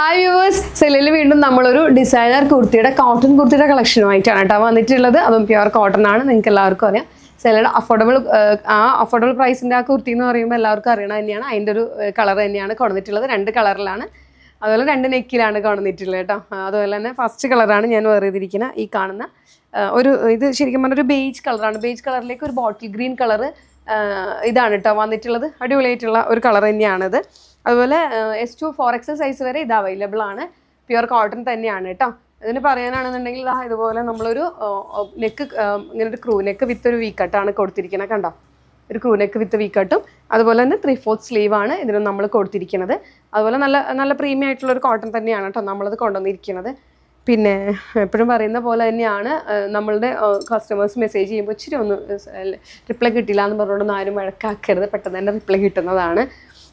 Hi viewers സെല്ലിൽ വീണ്ടും നമ്മളൊരു ഡിസൈനർ കുർത്തിയുടെ കോട്ടൺ കുർത്തിയുടെ കളക്ഷനുമായിട്ടാണ് കേട്ടോ വന്നിട്ടുള്ളത്. അതും പ്യുവർ കോട്ടൺ ആണ്. നിങ്ങൾക്ക് എല്ലാവർക്കും അറിയാം സെല്ലയുടെ അഫോർഡബിൾ ആ അഫോർഡബിൾ പ്രൈസിന്റെ ആ കുർത്തി എന്ന് പറയുമ്പോൾ എല്ലാവർക്കും അറിയണത് തന്നെയാണ്. അതിന്റെ ഒരു കളർ തന്നെയാണ് കൊണ്ടുവന്നിട്ടുള്ളത്. രണ്ട് കളറിലാണ് അതുപോലെ രണ്ട് നെക്കിലാണ് കൊണ്ടുവന്നിട്ടുള്ളത് കേട്ടോ. അതുപോലെ തന്നെ ഫസ്റ്റ് കളറാണ് ഞാൻ വേറെ ചെയ്തിരിക്കുന്ന ഈ കാണുന്ന ഒരു ഇത് ശരിക്കും പറഞ്ഞൊരു ബേജ് കളറാണ് ബേജ് കളറിലേക്ക് ഒരു ബോട്ടിൽ ഗ്രീൻ കളർ ഇതാണ് കേട്ടോ വന്നിട്ടുള്ളത്. അടിപൊളിയായിട്ടുള്ള ഒരു കളർ തന്നെയാണിത്. അതുപോലെ S to four XL size വരെ ഇത് അവൈലബിൾ ആണ്. പ്യുർ കോട്ടൺ തന്നെയാണ് കേട്ടോ. ഇതിന് പറയാനാണെന്നുണ്ടെങ്കിൽ ദാ ഇതുപോലെ നമ്മളൊരു നെക്ക് ഇങ്ങനെ ഒരു ക്രൂ നെക്ക് വിത്ത് ഒരു വീക്കട്ടാണ് കൊടുത്തിരിക്കുന്നത് കണ്ടോ? ഒരു ക്രൂ നെക്ക് വിത്ത് വീക്കട്ടും അതുപോലെ തന്നെ ത്രീ ഫോർത്ത് സ്ലീവ് ആണ് ഇതിന് നമ്മൾ കൊടുത്തിരിക്കുന്നത് അതുപോലെ നല്ല നല്ല പ്രീമിയം ആയിട്ടുള്ള ഒരു കോട്ടൺ തന്നെയാണ് കേട്ടോ നമ്മളത് കൊണ്ടുവന്നിരിക്കുന്നത് പിന്നെ എപ്പോഴും പറയുന്ന പോലെ തന്നെയാണ് നമ്മളുടെ കസ്റ്റമേഴ്സ് മെസ്സേജ് ചെയ്യുമ്പോൾ ഇച്ചിരി ഒന്ന് റിപ്ലൈ കിട്ടില്ല എന്ന് പറഞ്ഞുകൊണ്ടൊന്നും ആരും വഴക്കാക്കരുത്. പെട്ടെന്ന് തന്നെ റിപ്ലൈ കിട്ടുന്നതാണ്.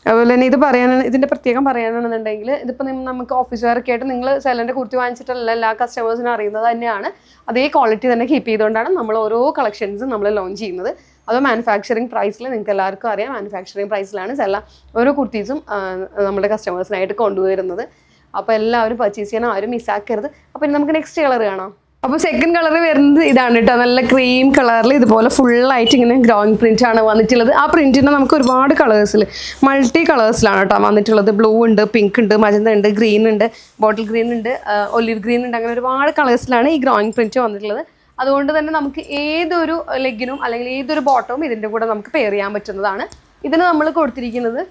അതുപോലെ തന്നെ ഇത് പറയാനാണ് ഇതിന്റെ പ്രത്യേകം പറയാനാണെന്നുണ്ടെങ്കിൽ ഇതിപ്പോൾ നമുക്ക് ഓഫീസുകാരൊക്കെ ആയിട്ട് നിങ്ങൾ സെലന്റെ കുർത്തി വാങ്ങിച്ചിട്ടല്ല എല്ലാ കസ്റ്റമേഴ്സിനും അറിയുന്നത് തന്നെയാണ്. അതേ ക്വാളിറ്റി തന്നെ കീപ്പ് ചെയ്തുകൊണ്ടാണ് നമ്മൾ ഓരോ കളക്ഷൻസും നമ്മൾ ലോഞ്ച് ചെയ്യുന്നത്. അത് മാനുഫാക്ചറിങ് പ്രൈസിൽ നിങ്ങൾക്ക് എല്ലാവർക്കും അറിയാം. മാനുഫാക്ചറിങ് പ്രൈസിലാണ് സെല്ല ഓരോ കുർത്തീസും നമ്മുടെ കസ്റ്റമേഴ്സിനായിട്ട് കൊണ്ടുവരുന്നത്. അപ്പോൾ എല്ലാവരും പർച്ചേസ് ചെയ്യണം ആരും മിസ്സാക്കരുത് അപ്പോൾ നമുക്ക് നെക്സ്റ്റ് കളർ കാണാം. അപ്പോൾ സെക്കൻഡ് കളർ വരുന്നത് ഇതാണ് കേട്ടോ നല്ല ക്രീം കളറിൽ ഇതുപോലെ ഫുള്ളായിട്ട് ഇങ്ങനെ ഗ്രോയിങ് പ്രിന്റ് ആണ് വന്നിട്ടുള്ളത്. ആ പ്രിന്റിന് നമുക്ക് ഒരുപാട് കളേഴ്സിൽ മൾട്ടി കളേഴ്സിലാണ് കേട്ടോ വന്നിട്ടുള്ളത്. ബ്ലൂ ഉണ്ട് പിങ്ക് ഉണ്ട് മജന്ത ഉണ്ട് ഗ്രീൻ ഉണ്ട് ബോട്ടിൽ ഗ്രീൻ ഉണ്ട് ഒലിവ് ഗ്രീൻ ഉണ്ട്. അങ്ങനെ ഒരുപാട് കളേഴ്സിലാണ് ഈ ഗ്രോയിങ് പ്രിന്റ് വന്നിട്ടുള്ളത്. അതുകൊണ്ട് തന്നെ നമുക്ക് ഏതൊരു ലെഗിനും അല്ലെങ്കിൽ ഏതൊരു ബോട്ടവും ഇതിന്റെ കൂടെ നമുക്ക് പെയർ ചെയ്യാൻ പറ്റുന്നതാണ്. ഇതിന് നമ്മൾ കൊടുത്തിരിക്കുന്നത്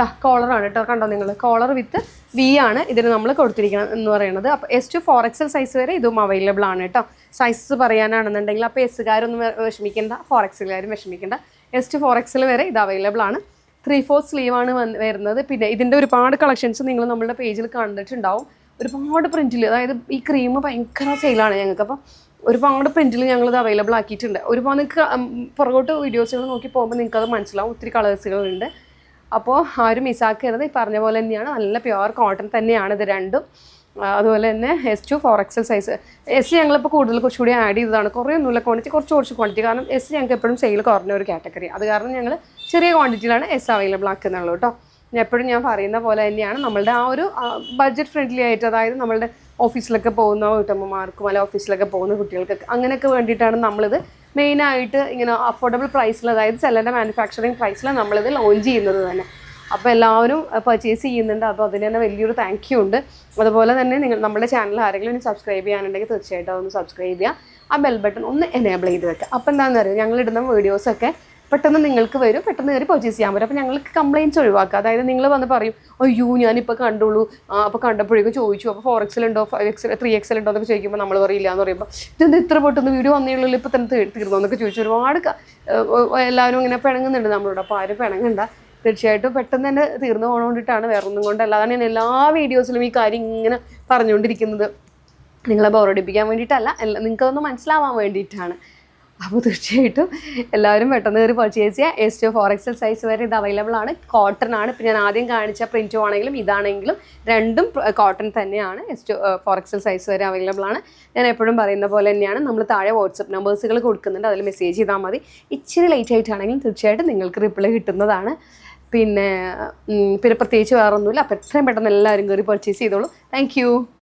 ദാ കോളറാണ് കേട്ടോ കണ്ടോ നിങ്ങൾ കോളർ വിത്ത് വി ആണ് ഇതിന് നമ്മൾ കൊടുത്തിരിക്കണം എന്ന് പറയുന്നത് അപ്പോൾ S to four XL size വരെ ഇതും അവൈലബിൾ ആണ് കേട്ടോ സൈസ് പറയാനാണെന്നുണ്ടെങ്കിൽ അപ്പോൾ എസ്സുകാരൊന്നും വിഷമിക്കേണ്ട. ഫോർ എക്സലുകാരും വിഷമിക്കേണ്ട. എസ് ടു ഫോർ എക്സൽ വരെ ഇത് അവൈലബിൾ ആണ്. ത്രീ ഫോർ സ്ലീവ് ആണ് വരുന്നത്. പിന്നെ ഇതിന്റെ ഒരുപാട് കളക്ഷൻസ് നിങ്ങൾ നമ്മളുടെ പേജിൽ കണ്ടിട്ടുണ്ടാവും. ഒരുപാട് പ്രിന്റിൽ അതായത് ഈ ക്രീം ഭയങ്കര സെയിലാണ് ഞങ്ങൾക്ക്. അപ്പോൾ ഒരുപാട് പ്രിന്റിൽ ഞങ്ങളിത് അവൈലബിൾ ആക്കിയിട്ടുണ്ട്. ഒരുപാട് നിങ്ങൾക്ക് പുറകോട്ട് വീഡിയോസുകൾ നോക്കി പോകുമ്പോൾ നിങ്ങൾക്കത് മനസ്സിലാവും. ഒത്തിരി കളേഴ്സുകളുണ്ട് അപ്പോൾ ആരും മിസ്സാക്കരുത്. ഈ പറഞ്ഞ പോലെ തന്നെയാണ്. നല്ല പ്യുവർ കോട്ടൺ തന്നെയാണ് ഇത് രണ്ടും. അതുപോലെ തന്നെ S to four XL size S ഞങ്ങളിപ്പോൾ കൂടുതൽ കുറച്ചുകൂടി ആഡ് ചെയ്തതാണ്. കുറേ ഒന്നുമില്ല ക്വാണ്ടിറ്റി കുറച്ച് കുറച്ച് ക്വാണ്ടിറ്റി കാരണം എസ് ഞങ്ങൾക്ക് എപ്പോഴും സെയിൽ കുറഞ്ഞ ഒരു കാറ്റഗറി അത് കാരണം ഞങ്ങൾ ചെറിയ ക്വാണ്ടിറ്റിയിലാണ് എസ് അവൈലബിൾ ആക്കുന്നുള്ളൂ കേട്ടോ. എപ്പോഴും ഞാൻ പറയുന്ന പോലെ തന്നെയാണ്. നമ്മളുടെ ആ ഒരു ബഡ്ജറ്റ് ഫ്രണ്ട്ലി ആയിട്ട് അതായത് നമ്മളുടെ ഓഫീസിലൊക്കെ പോകുന്ന വീട്ടമ്മമാർക്കും അല്ലെങ്കിൽ ഓഫീസിലൊക്കെ പോകുന്ന കുട്ടികൾക്കൊക്കെ അങ്ങനെയൊക്കെ വേണ്ടിയിട്ടാണ് നമ്മളിത് മെയിനായിട്ട് ഇങ്ങനെ അഫോർഡബിൾ പ്രൈസിൽ അതായത് സെല്ലന്റെ മാനുഫാക്ചറിങ് പ്രൈസിൽ നമ്മളിത് ലോഞ്ച് ചെയ്യുന്നത് തന്നെ. അപ്പോൾ എല്ലാവരും പർച്ചേസ് ചെയ്യുന്നുണ്ട്. അപ്പോൾ അതിന് തന്നെ വലിയൊരു താങ്ക് യു ഉണ്ട്. അതുപോലെ തന്നെ നിങ്ങൾ നമ്മുടെ ചാനൽ ആരെങ്കിലും ഇനി സബ്സ്ക്രൈബ് ചെയ്യാനുണ്ടെങ്കിൽ തീർച്ചയായിട്ടും അതൊന്ന് സബ്സ്ക്രൈബ് ചെയ്യുക. ആ ബെൽ ബട്ടൺ ഒന്ന് എനേബിൾ ചെയ്ത് വെക്കുക. അപ്പോൾ എന്താണെന്ന് അറിയാം? ഞങ്ങൾ ഇടുന്ന വീഡിയോസൊക്കെ പെട്ടെന്ന് നിങ്ങൾക്ക് വരും പെട്ടെന്ന് കയറി പർച്ചേസ് ചെയ്യാൻ പറ്റും അപ്പോൾ ഞങ്ങൾക്ക് കംപ്ലയിന്റ്സ് ഒഴിവാക്കുക. അതായത് നിങ്ങൾ വന്ന് പറയും അയ്യോ ഞാനിപ്പോൾ കണ്ടുള്ളൂ. അപ്പോൾ കണ്ടപ്പോഴേക്കും ചോദിച്ചു. അപ്പോൾ ഫോർ എക്സൽ ഉണ്ടോ? ഫൈവ് എക്സൽ ത്രീ എക്സൽ ഉണ്ടോ എന്നൊക്കെ ചോദിക്കുമ്പോൾ നമ്മൾ പറയില്ല എന്ന് പറയുമ്പോൾ ഇതെന്ത് ഇത്ര പെട്ടെന്ന് വീഡിയോ വന്നേയുള്ളൂ? ഇപ്പോൾ തന്നെ തീർന്നു? എന്നൊക്കെ ചോദിച്ചു. ഒരുപാട് എല്ലാവരും ഇങ്ങനെ പിണങ്ങുന്നുണ്ട് നമ്മളോട്. അപ്പോൾ ആരും പിണങ്ങണ്ട. തീർച്ചയായിട്ടും പെട്ടെന്ന് തന്നെ തീർന്നു പോകണോണ്ടിട്ടാണ് വേറെ ഒന്നും കൊണ്ടല്ല അതാണ് ഞാൻ എല്ലാ വീഡിയോസിലും ഈ കാര്യം ഇങ്ങനെ പറഞ്ഞുകൊണ്ടിരിക്കുന്നത് നിങ്ങളെ ബോറടിപ്പിക്കാൻ വേണ്ടിയിട്ടല്ല നിങ്ങൾക്ക് നിങ്ങൾക്കതൊന്ന് മനസ്സിലാവാൻ വേണ്ടിയിട്ടാണ്. അപ്പോൾ തീർച്ചയായിട്ടും എല്ലാവരും പെട്ടെന്ന് കയറി പർച്ചേസ് ചെയ്യുക S to four XL size വരെ ഇത് അവൈലബിൾ ആണ്. കോട്ടൺ ആണ്. ഇപ്പം ഞാൻ ആദ്യം കാണിച്ച പ്രിന്റും ആണെങ്കിലും ഇതാണെങ്കിലും രണ്ടും കോട്ടൺ തന്നെയാണ്. S to four XL size വരെ അവൈലബിൾ ആണ്. ഞാൻ എപ്പോഴും പറയുന്ന പോലെ തന്നെയാണ്. നമ്മൾ താഴെ വാട്സപ്പ് നമ്പേഴ്സുകൾ കൊടുക്കുന്നുണ്ട്. അതിൽ മെസ്സേജ് ചെയ്താൽ മതി. ഇച്ചിരി ലേറ്റ് ആയിട്ടാണെങ്കിലും തീർച്ചയായിട്ടും നിങ്ങൾക്ക് റിപ്ലൈ കിട്ടുന്നതാണ്. പിന്നെ പിന്നെ പ്രത്യേകിച്ച് വേറൊന്നുമില്ല. അപ്പോൾ എത്രയും പെട്ടെന്ന് എല്ലാവരും കയറി പർച്ചേസ് ചെയ്തോളൂ. താങ്ക്